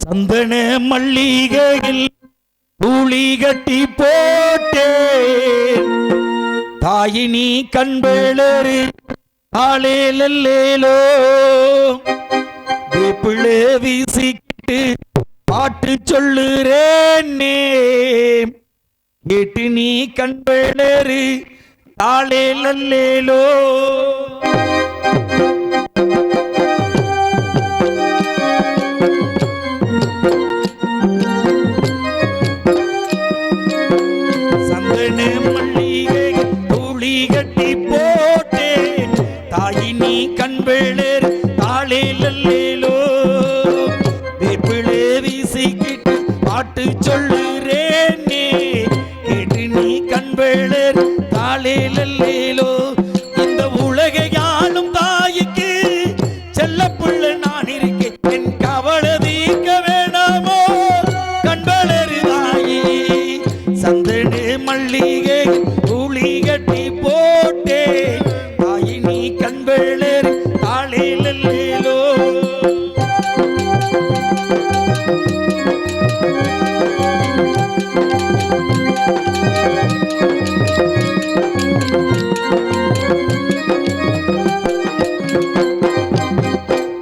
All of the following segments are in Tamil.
சந்தன மல்லிகையில் தூளி கட்டி போட்டே தாயினி கண்பேளரு ஆளேலோ வேப்பிள்ளை வீசிக்கிட்டு பாட்டு சொல்லுறேன்னே. கேட்டு நீ கண்பேளரு ஆளேலோ சந்தன மல்லிகை தூளி கட்டி போட்டேன். தாயினி கண்பேளர் தாளேலோ வேப்பிளே வீசிக்கிட்டு பாட்டு சொல்லுறேனே. கேட்டு நீ கண்வேளர் தாளேலோ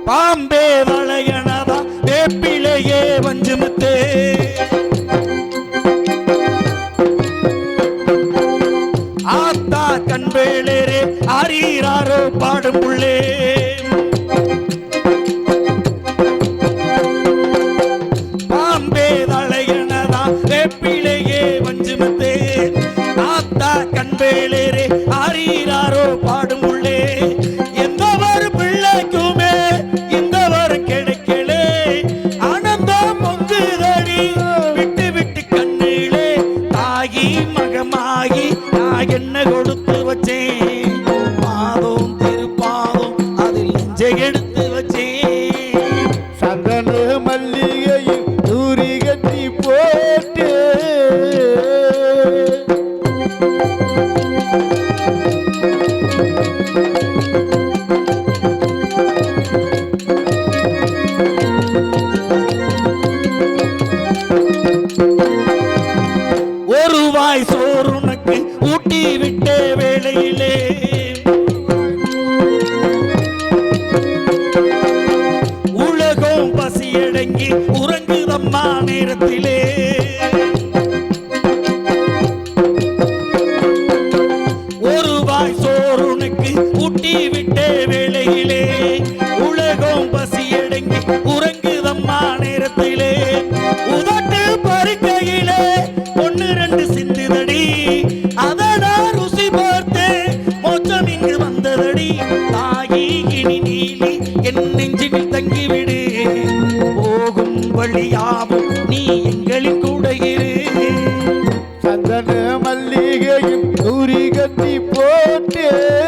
பாம்பே வளையனதா வேப்பிலையே வஞ்சுமுத்தே. ஆத்தா கண்வேளரே ஆரீராரோ பாடும் உள்ளே. ஆரீராரோ பாடும் உள்ளே எந்த ஒரு பிள்ளைக்குமே இந்த ஒரு கிடைக்கலே. ஆனந்தம் பொங்குதடி விட்டு விட்டு கண்ணிலே. தாகி மகமாகி நான் என்ன கொடுத்து வச்சேன்? பாதம் திருப்பாதம் அதில் நெஞ்சை எடுத்து ஒரு வாய் சோறு ஊட்டி விட்ட வேளையிலே. உலகம் பசியடங்கி உறங்குதம்மா நேரத்திலே. வழியாவும் நீ எங்களின் கூட இரு. சந்தன மல்லிகையும் தூரி கட்டி போட்டு.